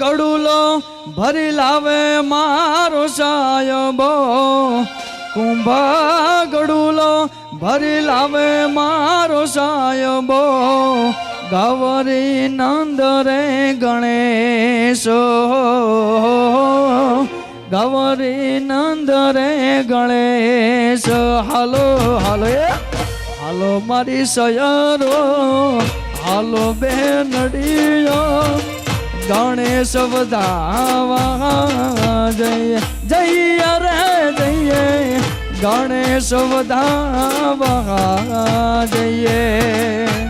ગડુલો ભરી લાવે મારો સાયબો. કુંભા ગડુલો ભરી લાવે મારો સાયબો. ગૌરી નંદ રે ગણેશ. ગૌરી નંદ રે ગણેશ. હાલો હાલો હાલો મારી સયરો. હાલો બેનડીઓ ગણેશ વધાવા જઈએ. જઈએ રે જઈએ. ગણેશ વધાવા જઈએ.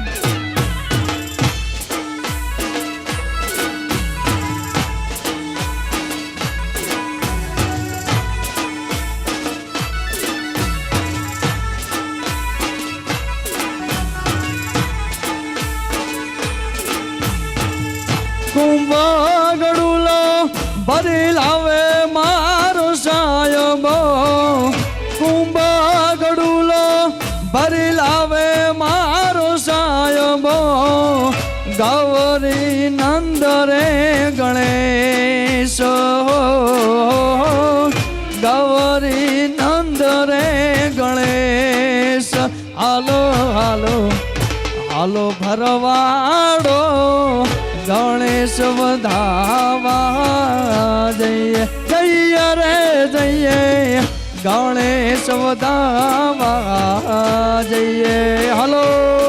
વધાવા જઈએ જઈએ રે જઈએ ગણેશ વધાવા જઈએ. હાલો.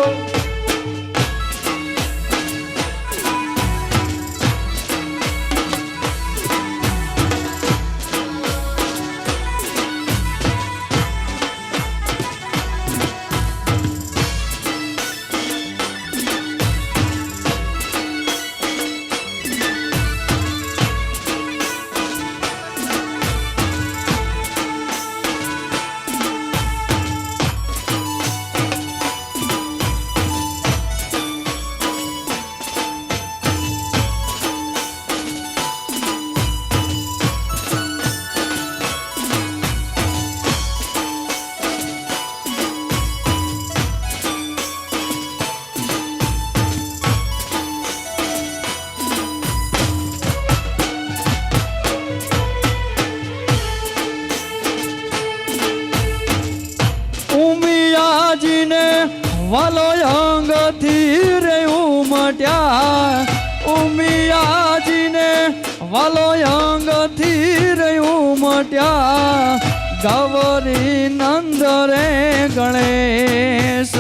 ઉમટ્યા ગૌરી નંદ રે ગણેશ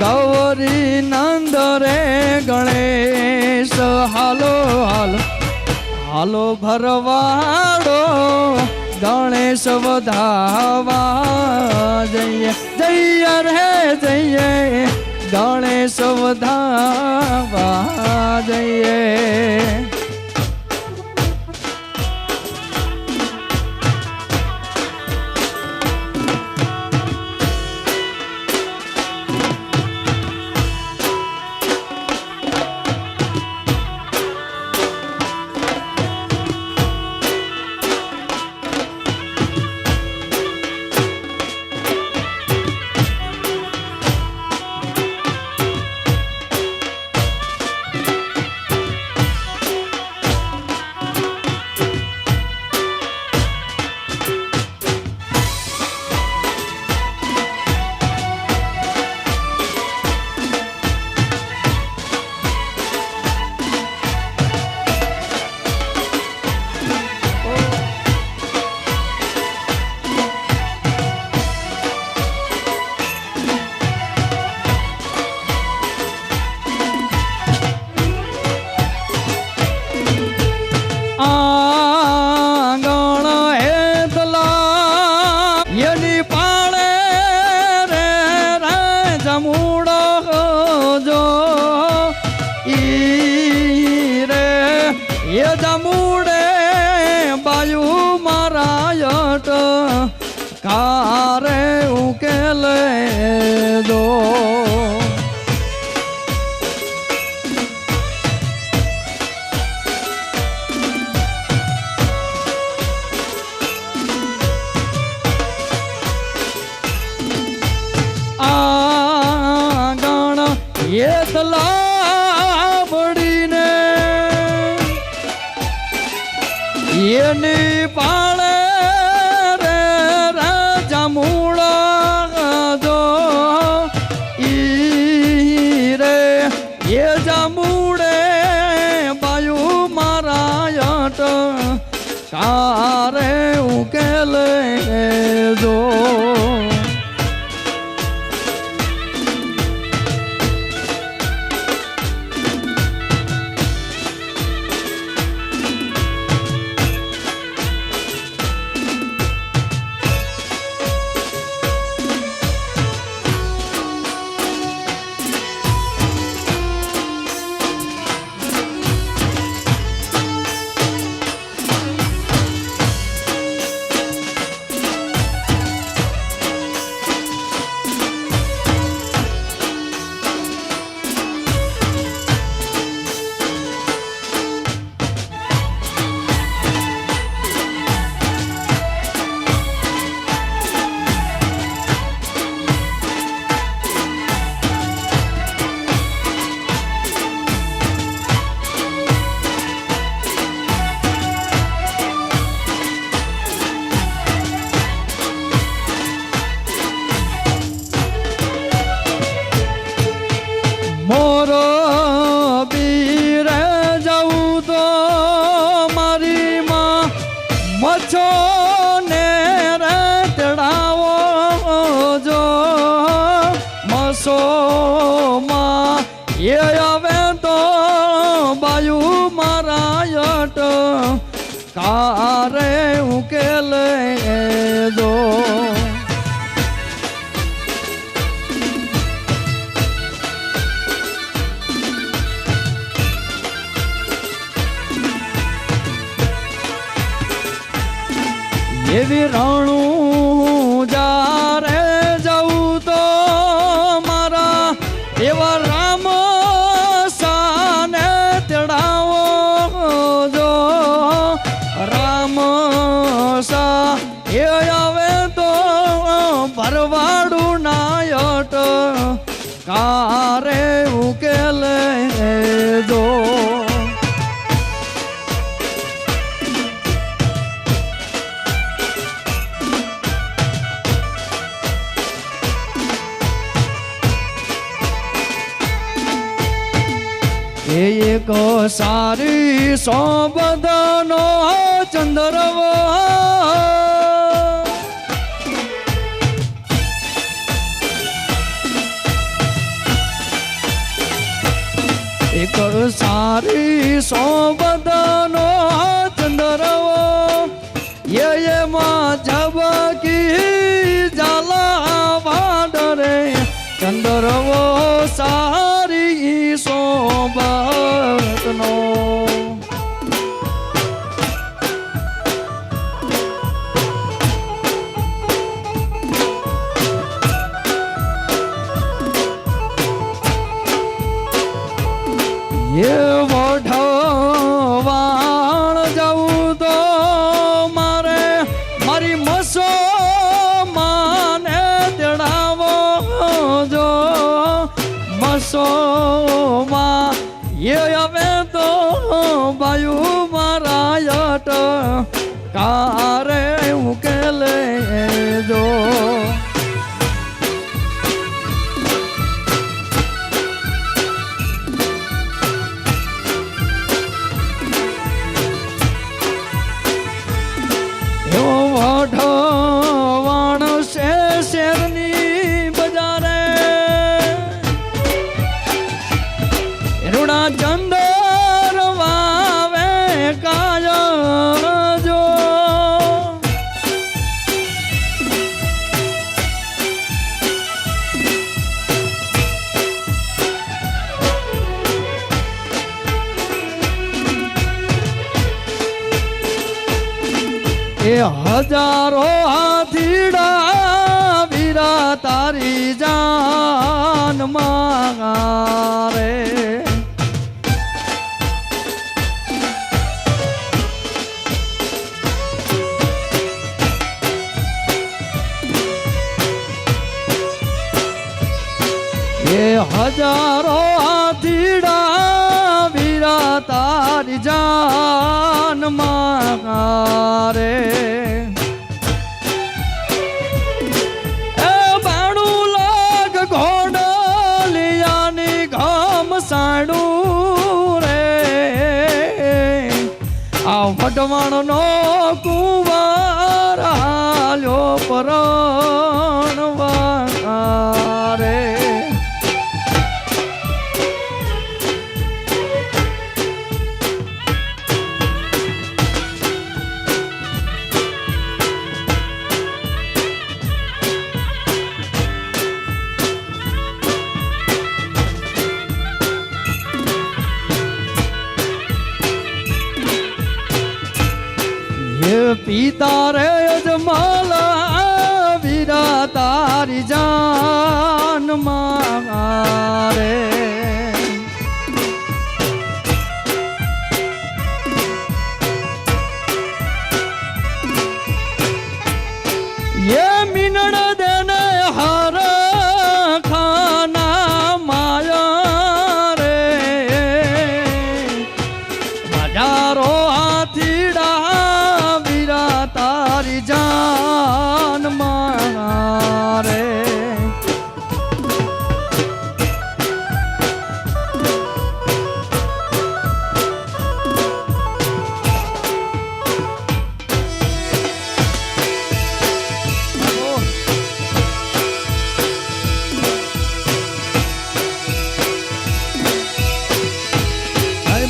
ગૌરી નંદ રે ગણેશ હાલો હાલો હાલો ભરવાડો ગણેશ વધાવા જઈએ જઈએ રે જઈએ ગણેશ વધાવા જઈએ Panchal! એ આવે તો ભરવાડું કારે ઉકેલે જો. એક સારી સોબદનો ચંદ્રવા કળ સારી સોબ બાયું મારા યટ. કા એ હજારો હાથીડા વીરા તારી જાન મારે એ હજારો હાથીડા વીરા તારી જાન મનમાં રે બાણું લાગ ઘોડલિયાની ઘામ સાડું રે. આ વટવાણનો કુંવાર હાલ્યો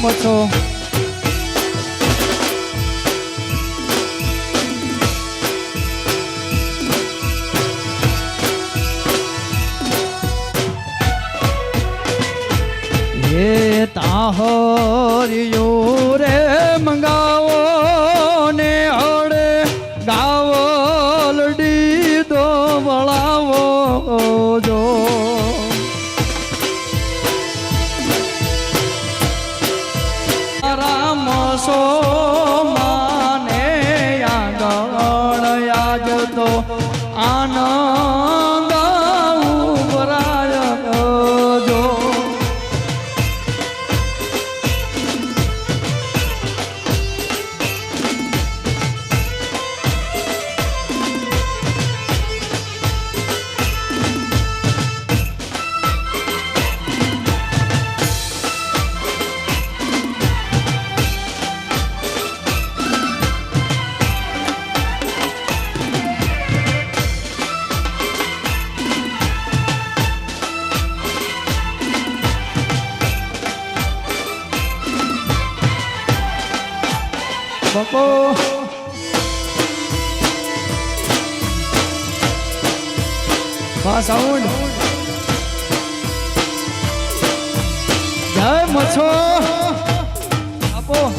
શકો છો હે તાહો બા સાઉન્ડ. જય મછો આપો.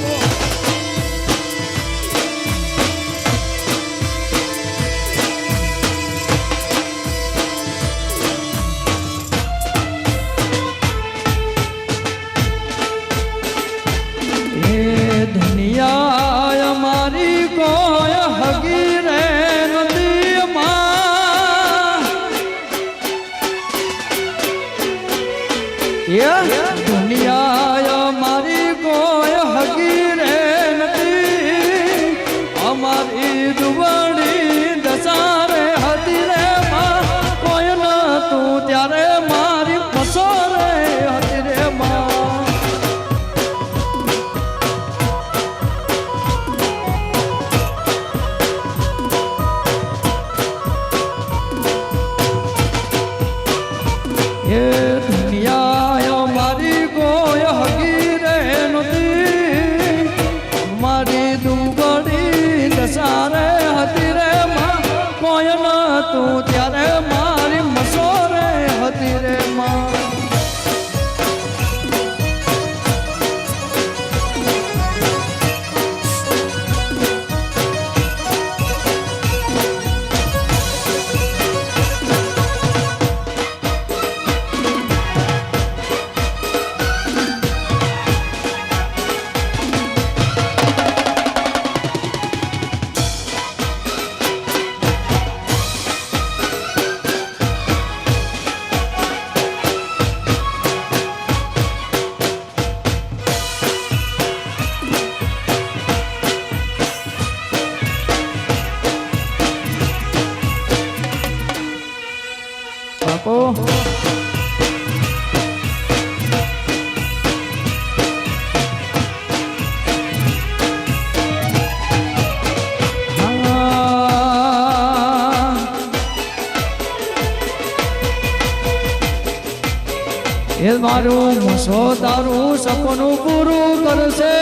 મારું મસો તારું સપનું પૂરું કરશે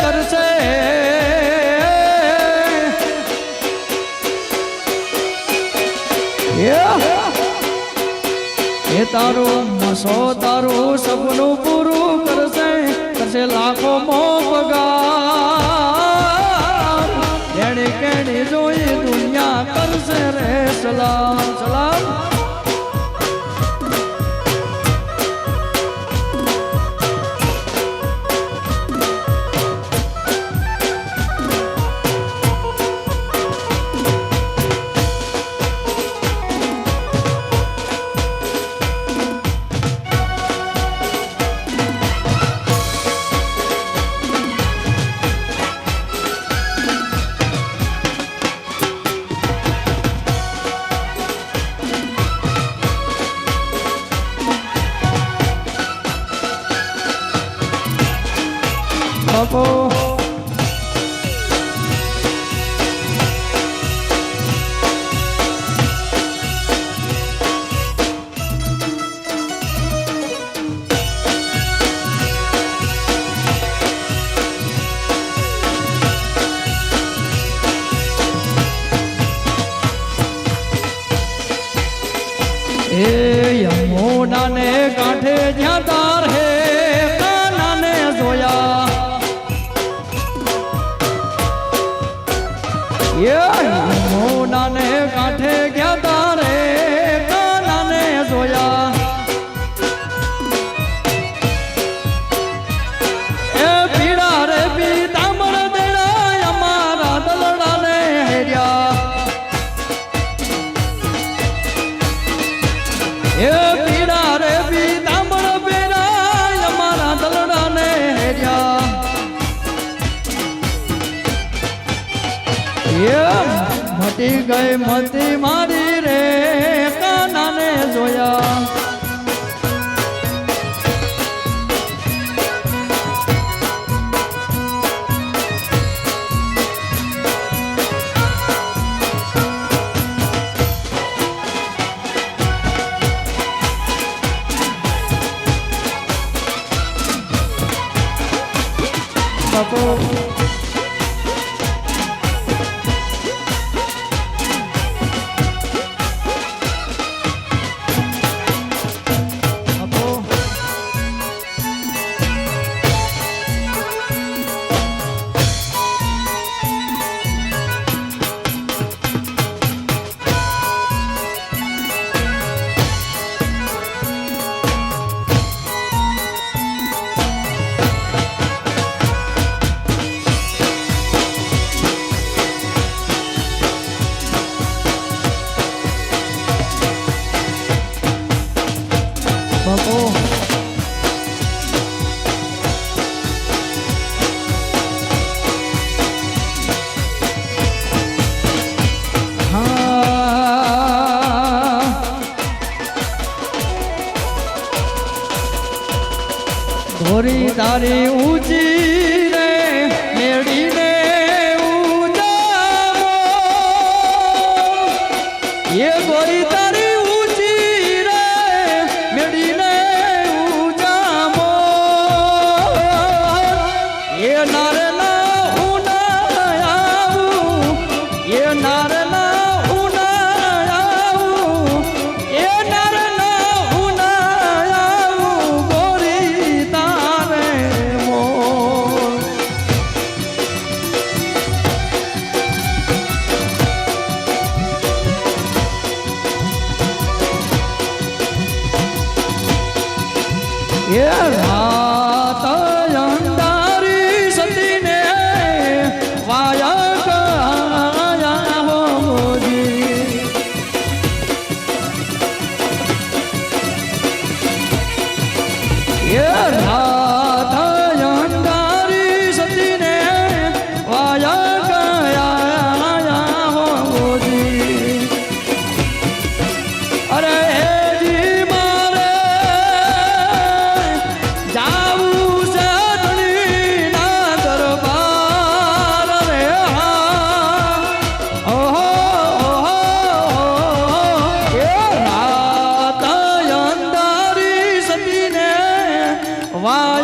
કરશે. એ તારું મસો તારું સપનું પૂરું કરશે કરશે લાખો મો પગાર. એણે કેણી જોઈ દુનિયા કરશે રે સલામ સલામ. એ યમુનાને કાંઠે જ્યાં મટી ગઈ મતી મારી રે કાનાને જોયા. ધોરી તારી ઊંચી 也好。Bye.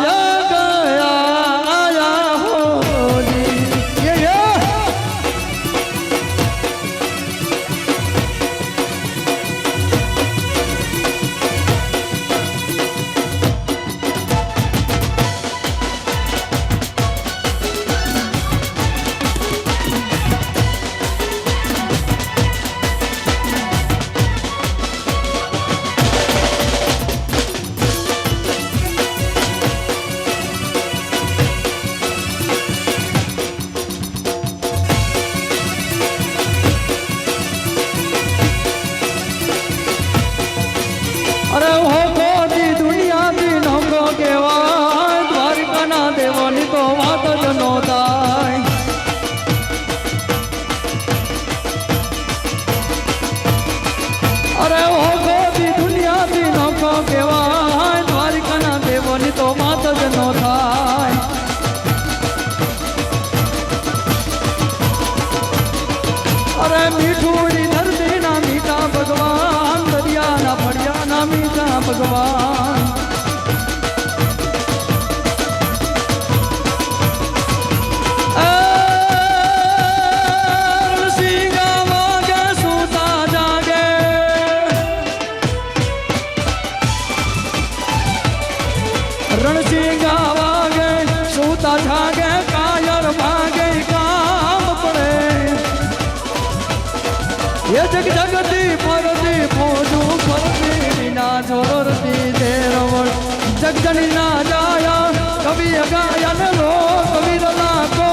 જણી ના જાયા કવિ અગાયા ને લો કવિર લાગો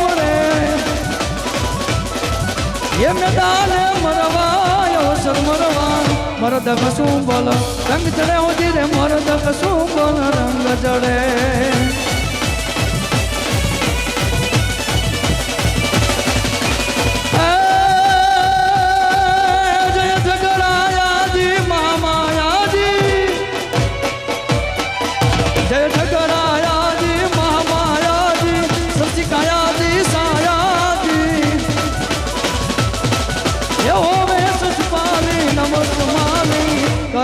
મરે એમ ડાલે મરવાયો સર મરવા મરદ કશું બોલ, રંગ ચડે હોજી રે મરદ કશું બોલ, રંગ ચડે.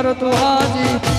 કરતું હાજી